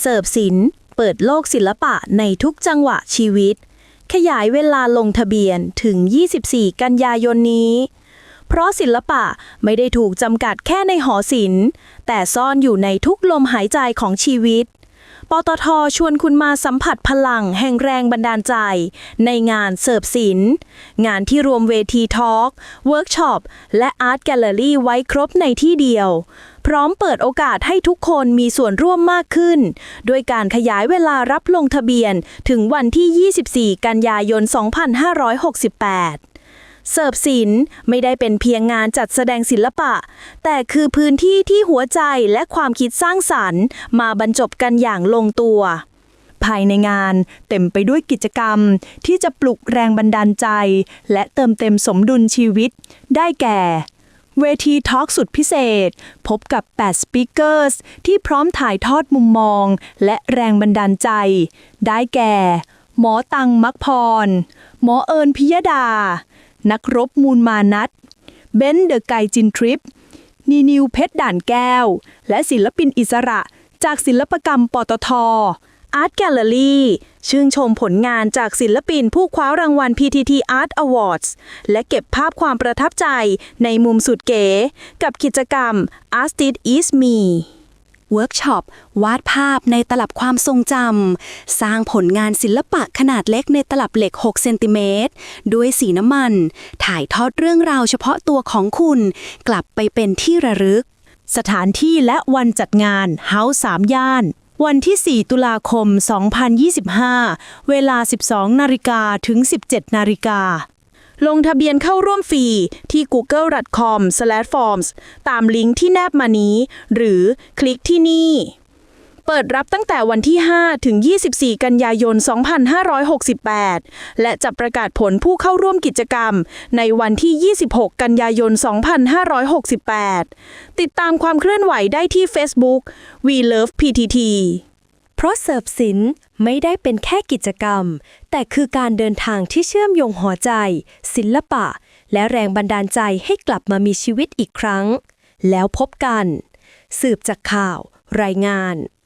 เสิร์ฟศิลป์เปิดโลกศิลปะในทุกจังหวะชีวิต ขยายเวลาลงทะเบียนถึง 24 กันยายนนี้ เพราะศิลปะไม่ได้ถูกจำกัดแค่ในหอศิลป์แต่ซ่อนอยู่ในทุกลมหายใจของชีวิต ปตทชวนคุณมาสัมผัสพลังแห่งแรงบันดาลใจ ในงานเสิร์ฟศิลป์งานที่รวมเวทีทอล์กเวิร์กช็อป และอาร์ตแกลเลอรี่ไว้ครบในที่เดียว พร้อมเปิดโอกาสให้ทุกคนมีส่วนร่วมมากขึ้น ด้วยการขยายเวลารับลงทะเบียนถึงวันที่ 24 กันยายน 2568 เสิร์ฟศิลป์ไม่ได้เป็นเพียงงานจัดแสดงศิลปะ แต่คือพื้นที่ที่หัวใจและความคิดสร้างสรรค์ มาบรรจบกันอย่างลงตัว ภายในงานเต็มไปด้วยกิจกรรม ที่จะปลุกแรงบันดาลใจ และเติมเต็มสมดุลชีวิต ได้แก่ เวทีทอล์กสุดพิเศษ พบกับ8สปีกเกอร์สที่พร้อมถ่ายทอดมุมมอง และแรงบันดาลใจ ได้แก่ หมอตังมักพร หมอเอิญพิยดา นักรบมูลมานัทเบนเดอะไกจินทริป นีนิวเพชรด่านแก้ว และศิลปินอิสระ จากศิลปกรรมปตทอาร์ตแกลเลอรี่ชื่นชมผลงานจากศิลปินผู้คว้ารางวัล PTT Art Awards และเก็บภาพความประทับใจในมุมสุดเก๋ กับกิจกรรม Artist is Me เวิร์กช็อป วาดภาพในตลับความทรงจำ สร้างผลงานศิลปะขนาดเล็กในตลับเหล็ก 6 เซนติเมตร ด้วยสีน้ำมัน ถ่ายทอดเรื่องราวเฉพาะตัวของคุณ กลับไปเป็นที่ระลึก สถานที่และวันจัดงานเฮาส์สามย่าน วันที่ 4 ตุลาคม 2025 เวลา 12 นาฬิกาถึง 17 นาฬิกา ลงทะเบียนเข้าร่วมฟรีที่ google.com/forms ตามลิงก์ที่แนบมานี้ หรือคลิกที่นี่ เปิดรับตั้งแต่วันที่ 5 ถึง 24 กันยายน 2568 และจะประกาศผลผู้เข้าร่วมกิจกรรม ในวันที่ 26 กันยายน 2568 ติดตามความเคลื่อนไหวได้ที่ Facebook We Love PTT เพราะเสิร์ฟศิลป์ไม่ได้เป็นแค่กิจกรรม แต่คือการเดินทางที่เชื่อมโยงหัวใจ ศิลปะ และแรงบันดาลใจให้กลับมามีชีวิตอีกครั้ง แล้วพบกัน สืบจากข่าว รายงาน